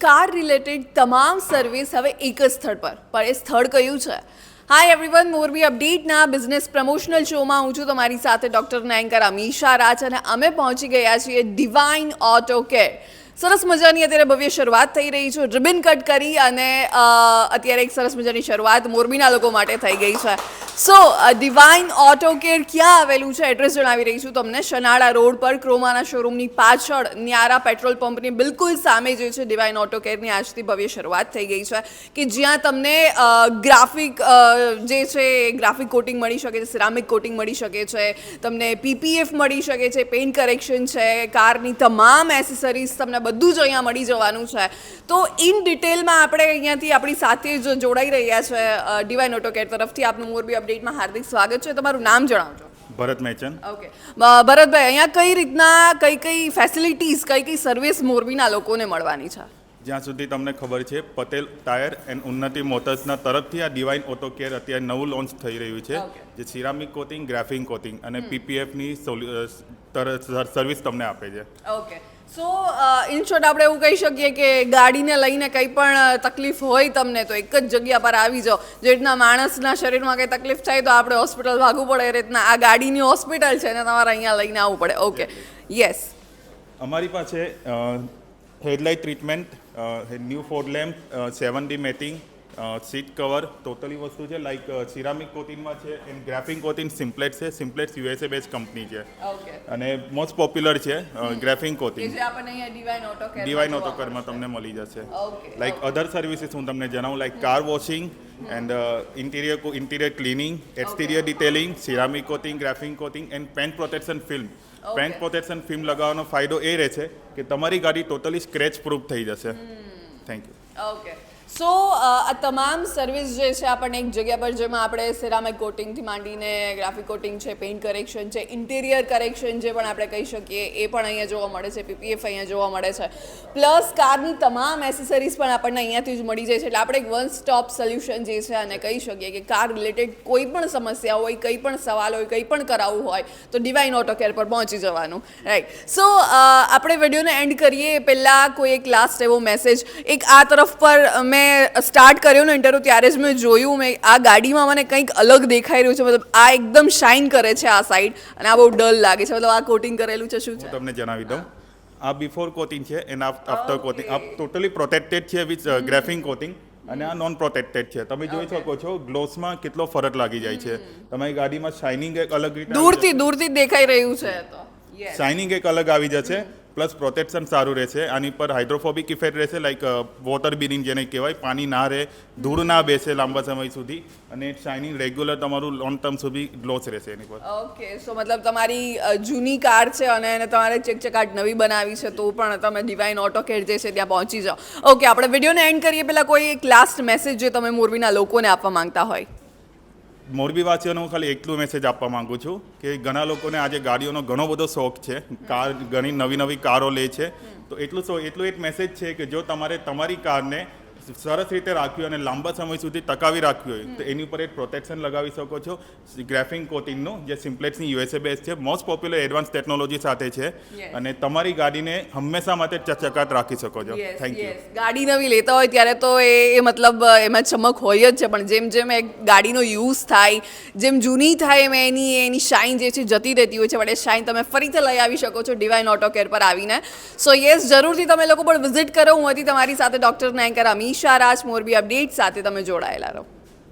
Car related તમામ service હવે એક જ સ્થળ પર પણ એ સ્થળ કયું છે? હાય એવરીવન મોરબી અપડેટના બિઝનેસ પ્રમોશનલ શોમાં હું છું તમારી સાથે ડૉક્ટર નાયંકર અમીશા રાજ અને અમે પહોંચી ગયા છીએ ડિવાઇન ઓટો કેર સરસ મજાની અત્યારે ભવ્ય શરૂઆત થઈ રહી છે. રિબિન કટ કરી અને અત્યારે એક સરસ મજાની શરૂઆત મોરબીના લોકો માટે થઈ ગઈ છે. સો ડિવાઇન ઓટો કેર ક્યાં આવેલું છે? એડ્રેસ જણાવી રહી છું તમને. શનાળા રોડ પર ક્રોમાના શોરૂમની પાછળ ન્યારા પેટ્રોલ પંપની બિલકુલ સામે જે છે ડિવાઇન ઓટો કેરની આજથી ભવ્ય શરૂઆત થઈ ગઈ છે. કે જ્યાં તમને ગ્રાફિક જે છે ગ્રાફિક કોટિંગ મળી શકે છે સિરામિક કોટિંગ મળી શકે છે, તમને પીપીએફ મળી શકે છે પેઇન્ટ કરેક્શન છે કારની તમામ એસેસરીઝ તમને બધું જ અહીંયા મળી જવાનું છે. તો ઇન ડિટેલમાં આપણે અહીંયાથી આપણી સાથે જ જોડાઈ રહ્યા છે ડિવાઇન ઓટોકેર તરફથી. આપનું મોરબી અપડેટમાં હાર્દિક સ્વાગત છે. તમારું નામ જણાવજો. ભરત મેચન. ઓકે. ભરતભાઈ અહીંયા કઈ રીતના કઈ કઈ ફેસિલિટીઝ કઈ કઈ સર્વિસ મોરબીના લોકોને મળવાની છે? જ્યાં સુધી તમને ખબર છે પટેલ ટાયર એન્ડ ઉન્નતિ મોટર્સના તરફથી આ ડિવાઇન ઓટો કેર અત્યારે નવું લોન્ચ થઈ રહ્યું છે જે સિરામિક કોટિંગ ગ્રાફિંગ કોટિંગ અને પીપીએફની સર્વિસ તમને આપે છે. ઓકે. સો ઇન શોર્ટ આપણે એવું કહી શકીએ કે ગાડીને લઈને કંઈ પણ તકલીફ હોય તમને તો એક જ જગ્યા પર આવી જાઓ. જે રીતના માણસના શરીરમાં કંઈ તકલીફ થાય તો આપણે હોસ્પિટલ ભાગવું પડે. એ રીતના આ ગાડીની હોસ્પિટલ છે ને તમારે અહીંયા લઈને આવવું પડે. ઓકે યસ અમારી પાસે headlight treatment new four lamp seven D matting seat cover totally વસ્તુ છે. લાઈક સિરામિક કોટિંગમાં છે એન્ડ ગ્રાફિંગ કોટિંગ સિમ્પલેટ છે. સિમ્પ્લેટ યુએસએ બેઝ કંપની છે. અને મોસ્ટ પોપ્યુલર છે ગ્રાફિંગ કે કોટિંગ જે આપણને અહીંયા ડિવાઇન ઓટો ઓટોકરમાં તમને મળી જશે. લાઈક અધર સર્વિસીસ હું તમને જણાવું like car washing and interior interior cleaning exterior detailing ceramic coating graphene coating and paint protection film paint protection film લગાવવાનો ફાયદો એ રહે છે કે તમારી ગાડી ટોટલી સ્ક્રેચ પ્રૂફ થઈ જશે. થેન્ક યુ ઓકે સો આ તમામ સર્વિસ જે છે આપણને એક જગ્યા પર જેમાં આપણે સિરામિક કોટિંગથી માંડીને ગ્રાફિક કોટિંગ છે પેઇન્ટ કરેક્શન છે ઇન્ટિરિયર કરેક્શન જે પણ આપણે કહી શકીએ, એ પણ અહીંયા જોવા મળે છે પીપીએફ અહીંયા જોવા મળે છે. પ્લસ કારની તમામ એસેસરીઝ પણ આપણને અહીંયાથી જ મળી જાય છે. એટલે આપણે એક વન સ્ટોપ સોલ્યુશન જે છે અને કહી શકીએ કે કાર રિલેટેડ કોઈ પણ સમસ્યા હોય, કંઈ પણ સવાલ હોય, કંઈ પણ કરાવવું હોય, તો ડિવાઇન ઓટો કેર પર પહોંચી જવાનું રાઈટ સો આપણે વિડીયોને એન્ડ કરીએ. પહેલાં કોઈ એક લાસ્ટ એવો મેસેજ એક આ તરફ પર મેં સ્ટાર્ટ કર્યો ને ઇન્ટરવ્યૂ ત્યારે જ મેં જોયું મેં આ ગાડીમાં મને કંઈક અલગ દેખાઈ રહ્યું છે મતલબ આ એકદમ શાઇન કરે છે આ સાઈડ અને આ બહુ ડલ લાગે છે મતલબ આ કોટિંગ કરેલું છે શું છે? તમને જણાવી દઉં. આ બિફોર કોટિંગ છે એન્ડ આફ્ટર કોટિંગ આ ટોટલી પ્રોટેક્ટેડ છે વિથ ગ્રેફિંગ કોટિંગ અને આ નોન પ્રોટેક્ટેડ છે. તમે જોઈ શકો છો ગ્લોવ્સમાં કેટલો ફરક લાગી જાય છે. તમારી ગાડીમાં શાઇનિંગ એક અલગ રીતે દૂરથી દૂરથી દેખાઈ રહ્યું છે. તો શાઇનિંગ એક અલગ આવી જશે. પ્લસ પ્રોટેક્શન સારું રહેશે, આની પર હાઇડ્રોફોબિક ઇફેક્ટ રહેશે લાઈક વોટર બિરિંગ જેને કહેવાય, પાણી ના રહે, ધૂળ ના બેસે લાંબા સમય સુધી, અને શાઇનિંગ રેગ્યુલર તમારું લોંગ ટર્મ સુધી ગ્લોસ રહેશે એની પર. ઓકે, સો મતલબ તમારી જૂની કાર છે અને એને તમારે ચકચકાટ નવી બનાવી છે, તો પણ તમે ડિવાઇન ઓટો કેર જે છે ત્યાં પહોંચી જાઓ. ઓકે, આપણે વિડીયોને એન્ડ કરીએ પહેલાં કોઈ એક લાસ્ટ મેસેજ જે તમે મોરબીના લોકોને આપવા માંગતા હોય. મોરબી વાસીઓને હું ખાલી એટલું મેસેજ આપવા માંગુ છું કે ઘણા લોકોને આજે ગાડીઓનો ઘણો બધો શોખ છે. કાર, ઘણી નવી નવી કારો લે છે. તો એટલું એટલું એક મેસેજ છે કે જો તમારે તમારી કારને સરસ રીતે રાખવી અને લાંબા સમય સુધી ટકાવી રાખવી હોય તો એની ઉપર એક પ્રોટેક્શન લગાવી શકો છો. ગ્રાફિંગ કોટિંગનું જે સિમ્પ્લેક્સની યુએસએ બેઝ છે મોસ્ટ પોપ્યુલર એડવાન્સ ટેકનોલોજી સાથે છે. અને તમારી ગાડીને હંમેશા માટે ચકાટ રાખી શકો છો. થેન્ક યુ ગાડી નવી લેતા હોય ત્યારે તો એ એ મતલબ એમાં ચમક હોય જ છે. પણ જેમ જેમ એ ગાડીનો યુઝ થાય જેમ જૂની થાય એમ એની એની શાઇન જે છે જતી રહેતી હોય છે પણ એ શાઇન તમે ફરીથી લઈ આવી શકો છો ડિવાઇન ઓટો કેર પર આવીને. સો યસ જરૂરથી તમે લોકો પણ વિઝિટ કરો. હું હતી તમારી સાથે ડૉક્ટર નાયકર અમીશા રાજ મોરબી અપડેટ સાથે તમે જોડાયેલા રહો.